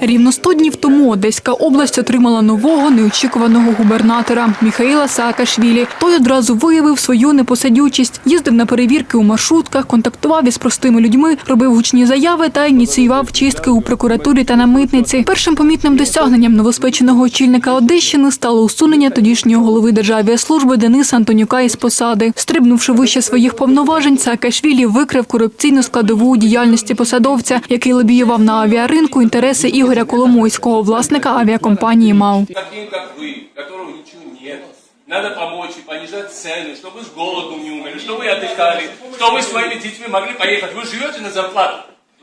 Рівно 100 днів тому Одеська область отримала нового неочікуваного губернатора Міхаїла Саакашвілі. Той одразу виявив свою непосадючість, їздив на перевірки у маршрутках, контактував із простими людьми, робив гучні заяви та ініціював чистки у прокуратурі та на митниці. Першим помітним досягненням новоспеченого очільника Одещини стало усунення тодішнього голови Державіаслужби Дениса Антонюка із посади. Стрибнувши вище своїх повноважень, Саакашвілі викрив корупційну складову у діяльності посадовця, який лобіював на авіаринку інтереси Ігоря Коломойського, власника авіакомпанії МАУ. таким, как вы, которого ничего нет. Надо помочь и понижать цены, чтобы вы с голоду не умерли, чтобы вы отдыхали, чтобы вы с своими детьми могли поехать. Вы живете на зарплату.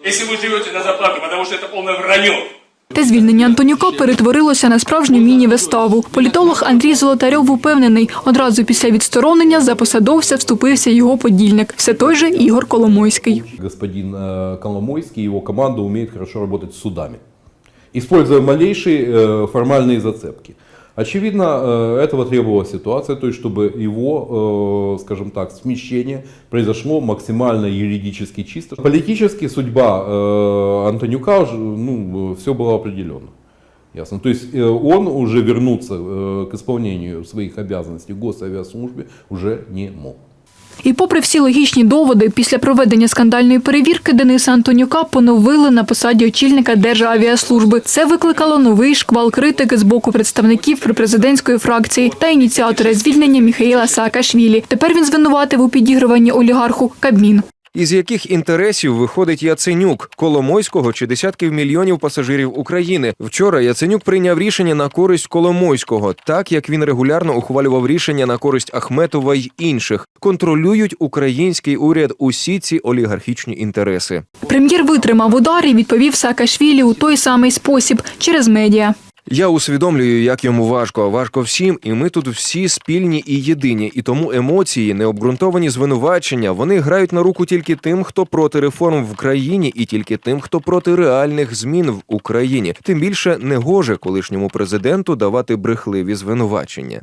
Если вы живете на зарплату, потому что это полное вранье. Те звільнення Антонюка перетворилося на справжню міні-виставу. Політолог Андрій Золотарьов упевнений, одразу після відсторонення за посадовця вступився його подільник, все той же Ігор Коломойський. Господин э, Коломойский и его команда умеют хорошо работать с судами, используя малейшие э, формальные зацепки. Очевидно, э, этого требовала ситуация, то есть чтобы его, э, скажем так, смещение произошло максимально юридически чисто. Политически судьба э, Антонюка, ну, все было определенно. Ясно. То есть он уже вернуться к исполнению своих обязанностей в госавиаслужбе уже не мог. І попри всі логічні доводи, після проведення скандальної перевірки Дениса Антонюка поновили на посаді очільника Державіаслужби. Це викликало новий шквал критики з боку представників припрезидентської фракції та ініціатора звільнення Міхаїла Саакашвілі. Тепер він звинуватив у підігруванні олігарху Кабмін. Із яких інтересів виходить Яценюк, Коломойського чи десятків мільйонів пасажирів України? Вчора Яценюк прийняв рішення на користь Коломойського, так як він регулярно ухвалював рішення на користь Ахметова й інших. Контролюють український уряд усі ці олігархічні інтереси. Прем'єр витримав удар і відповів Саакашвілі у той самий спосіб через медіа. Я усвідомлюю, як йому важко. Важко всім, і ми тут всі спільні і єдині. І тому емоції, необґрунтовані звинувачення, вони грають на руку тільки тим, хто проти реформ в країні, і тільки тим, хто проти реальних змін в Україні. Тим більше не гоже колишньому президенту давати брехливі звинувачення.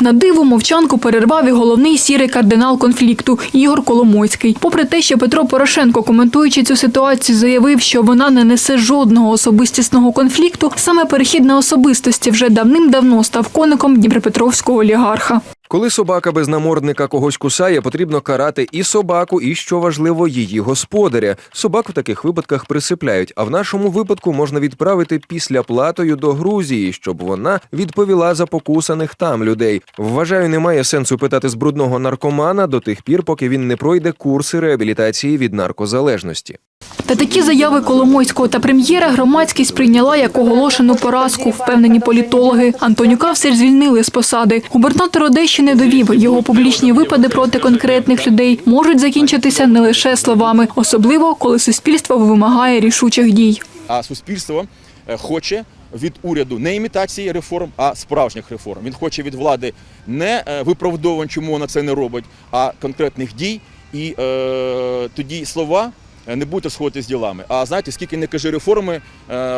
На диво мовчанку перервав і головний сірий кардинал конфлікту Ігор Коломойський. Попри те, що Петро Порошенко, коментуючи цю ситуацію, заявив, що вона не несе жодного особистісного конфлікту, саме перехід на особистості вже давним-давно став коником Дніпропетровського олігарха. Коли собака без намордника когось кусає, потрібно карати і собаку, і що важливо, її господаря. Собак в таких випадках присипляють. А в нашому випадку можна відправити після платою до Грузії, щоб вона відповіла за покусаних там людей. Вважаю, немає сенсу питати з брудного наркомана до тих пір, поки він не пройде курси реабілітації від наркозалежності. Та такі заяви Коломойського та прем'єра громадськість прийняла як оголошену поразку, впевнені політологи. Антонюка все ж звільнили з посади. Губернатор Одещини довів, його публічні випади проти конкретних людей можуть закінчитися не лише словами, особливо коли суспільство вимагає рішучих дій. А суспільство е, хоче від уряду не імітації реформ, а справжніх реформ. Він хоче від влади не е, виправдовувань, чому вона це не робить, а конкретних дій. І е, тоді слова не будуть сходити з ділами. А знаєте, скільки не кажи реформи е,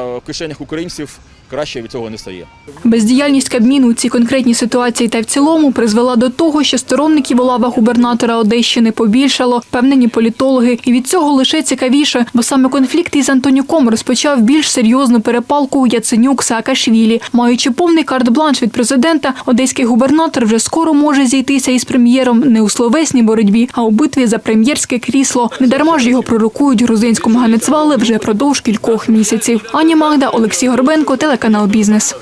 в кишенях українців краще від цього не стає. Бездіяльність Кабміну у цій конкретній ситуації та в цілому призвела до того, що сторонників у лавах губернатора Одещини побільшало, впевнені політологи. І від цього лише цікавіше, бо саме конфлікт із Антонюком розпочав більш серйозну перепалку Яценюк Саакашвілі. Маючи повний карт-бланш від президента, одеський губернатор вже скоро може зійтися із прем'єром не у словесній боротьбі, а у битві за прем'єрське крісло. Недарма ж його пророкують грузинському ганецвали вже продовж кількох місяців. Ані Магда, Олексій Горбенко, телеканал Бізнес.